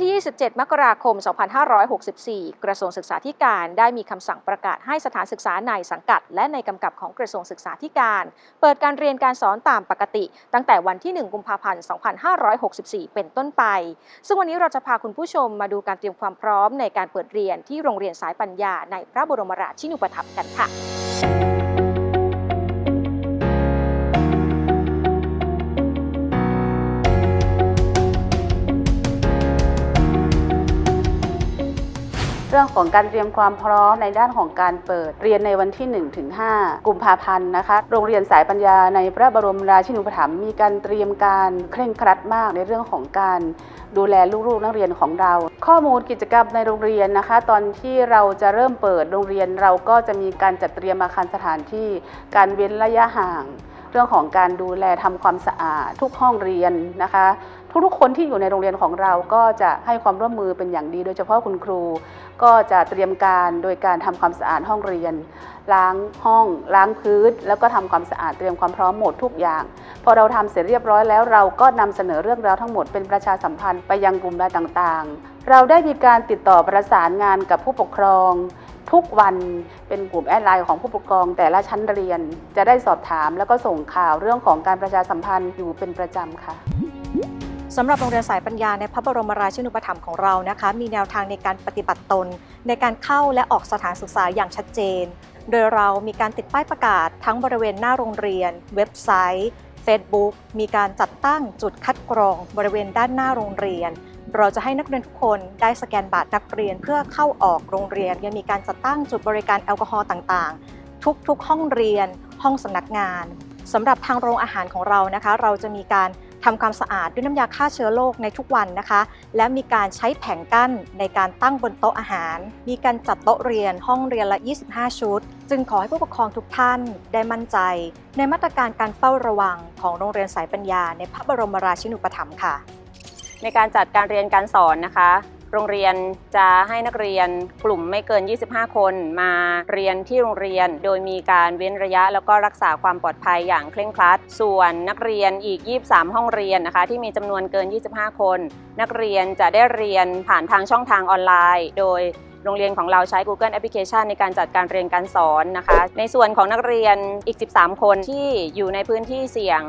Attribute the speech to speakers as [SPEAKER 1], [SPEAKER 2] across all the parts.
[SPEAKER 1] 17มกราคม 2564 กระทรวงศึกษาธิการได้มีคำสั่งประกาศให้สถานศึกษาในสังกัด และในกำกับของกระทรวงศึกษาธิการ เปิดการเรียนการสอนตามปกติ ตั้งแต่วันที่ 1 กุมภาพันธ์ 2564 เป็นต้นไป ซึ่งวันนี้เราจะพาคุณผู้ชมมาดูการเตรียมความพร้อมในการเปิดเรียนที่โรงเรียนสายปัญญาในพระบรมราชินูปถัมภ์กันค่ะ
[SPEAKER 2] เรื่องของการเตรียมความพร้อมในด้านของการเปิดเรียนในวันที่1ถึง5กุมภาพันธ์นะคะ โรงเรียนสายปัญญาในพระบรมราชินูปถัมภ์มีการเตรียมการเคร่งครัดมากในเรื่องของการดูแลลูกๆนักเรียนของเรา ข้อมูลกิจกรรมในโรงเรียนนะคะ ตอนที่เราจะเริ่มเปิดโรงเรียนเราก็จะมีการจัดเตรียมอาคารสถานที่ การเว้นระยะห่าง เรื่องของการดูแลทำความสะอาดทุกห้องเรียนนะคะ ทุกๆคนที่อยู่ในโรงเรียนของเราก็จะให้ความร่วมมือเป็นอย่างดี โดยเฉพาะคุณครู ก็จะเตรียมการโดยการทำความสะอาดห้องเรียน ล้างห้อง ล้างพื้น แล้วก็ทำความสะอาดเตรียมความพร้อมหมดทุกอย่าง พอเราทำเสร็จเรียบร้อยแล้วเราก็นำเสนอเรื่องราวทั้งหมดเป็นประชาสัมพันธ์ไปยังกลุ่มไลน์ต่างๆ เราได้มีการติดต่อประสานงานกับผู้ปกครอง ทุกวันเป็นกลุ่มแอดไลน์ของผู้ปกครองแต่ละชั้นเรียน จะได้สอบถามแล้วก็ส่งข่าวเรื่องของการประชาสัมพันธ์อยู่เป็นประจำค่ะ
[SPEAKER 1] สำหรับโรงเรียนสายปัญญาในพระบรมราชินูปถัมภ์ของเรานะคะ มีแนวทางในการปฏิบัติตน ในการเข้าและออกสถานศึกษาอย่างชัดเจน โดยเรามีการติดป้ายประกาศทั้งบริเวณหน้าโรงเรียน เว็บไซต์ Facebook มีการจัดตั้งจุดคัดกรองบริเวณด้านหน้าโรงเรียน เราจะให้นักเรียนทุกคนได้สแกนบัตรนักเรียนเพื่อเข้าออกโรงเรียน ยังมีการจัดตั้งจุดบริการแอลกอฮอล์ต่างๆ ทุกๆ ห้องเรียน ห้องสำนักงานสำหรับทางโรงอาหารของเรานะคะ เราจะมีการทำความสะอาดด้วยน้ำยาฆ่าเชื้อโรคในทุกวันนะคะ และมีการใช้แผงกั้นในการตั้งบนโต๊ะอาหาร มีการจัดโต๊ะเรียนห้องเรียนละ 25 ชุด จึงขอให้ผู้ปกครองทุกท่านได้มั่นใจ ในมาตรการการเฝ้าระวังของโรงเรียนสายปัญญาในพระบรมราชินูปถัมภ์ค่ะ
[SPEAKER 3] ในการจัดการเรียนการสอนนะคะ โรงเรียนจะให้นักเรียนกลุ่มไม่เกิน 25 คนมาเรียนที่โรงเรียน โดยมีการเว้นระยะแล้วก็รักษาความปลอดภัยอย่างเคร่งครัด ส่วนนักเรียนอีก 23 ห้องเรียนนะคะ ที่มีจำนวนเกิน 25 คน นักเรียนจะได้เรียนผ่านทางช่องทางออนไลน์ โดยโรงเรียนของเราใช้ Google Application ในการจัดการเรียนการสอนนะคะ ในส่วนของนักเรียนอีก 13 คนที่อยู่ในพื้นที่เสี่ยง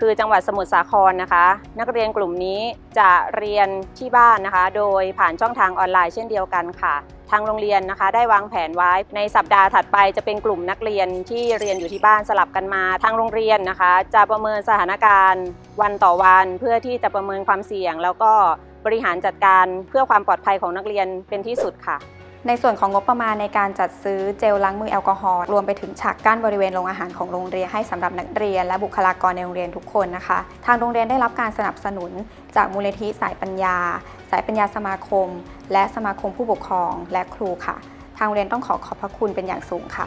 [SPEAKER 3] คือจังหวัดสมุทรสาครนะคะ นักเรียนกลุ่มนี้จะเรียนที่บ้านนะคะ โดยผ่านช่องทางออนไลน์เช่นเดียวกันค่ะ ทางโรงเรียนนะคะ ได้วางแผนไว้ ในสัปดาห์ถัดไปจะเป็นกลุ่มนักเรียนที่เรียนอยู่ที่บ้านสลับกันมา ทางโรงเรียนนะคะ จะประเมินสถานการณ์วันต่อวันเพื่อที่จะประเมินความเสี่ยง แล้วก็บริหารจัดการเพื่อความปลอดภัยของนักเรียนเป็นที่สุดค่ะ
[SPEAKER 4] ในส่วนของงบประมาณในการจัดซื้อเจลล้างมือแอลกอฮอล์รวมไปถึงฉากกั้นบริเวณโรงอาหารของโรงเรียนให้สำหรับนักเรียน และบุคลากรในโรงเรียนทุกคนนะคะ ทางโรงเรียนได้รับการสนับสนุน จากมูลนิธิสายปัญญา สายปัญญาสมาคม และสมาคมผู้ปกครองและครูค่ะ ทางโรงเรียนต้องขอขอบพระคุณเป็นอย่างสูงค่ะ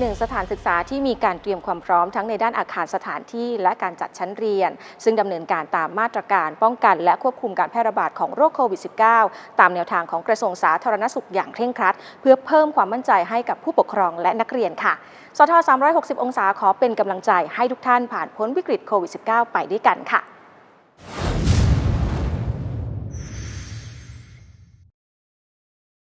[SPEAKER 1] หนึ่งสถานศึกษาที่มีการเตรียมความพร้อมทั้งในด้านอาคารสถานที่และการจัดชั้นเรียน ซึ่งดำเนินการตามมาตรการป้องกันและควบคุมการแพร่ระบาดของโรคโควิด -19 ตามแนวทางของกระทรวงสาธารณสุขอย่างเคร่งครัด เพื่อเพิ่มความมั่นใจให้กับผู้ปกครองและนักเรียนค่ะ สท 360 องศาขอเป็นกำลังใจให้ทุกท่านผ่านพ้นวิกฤตโควิด -19 ไปด้วยกันค่ะ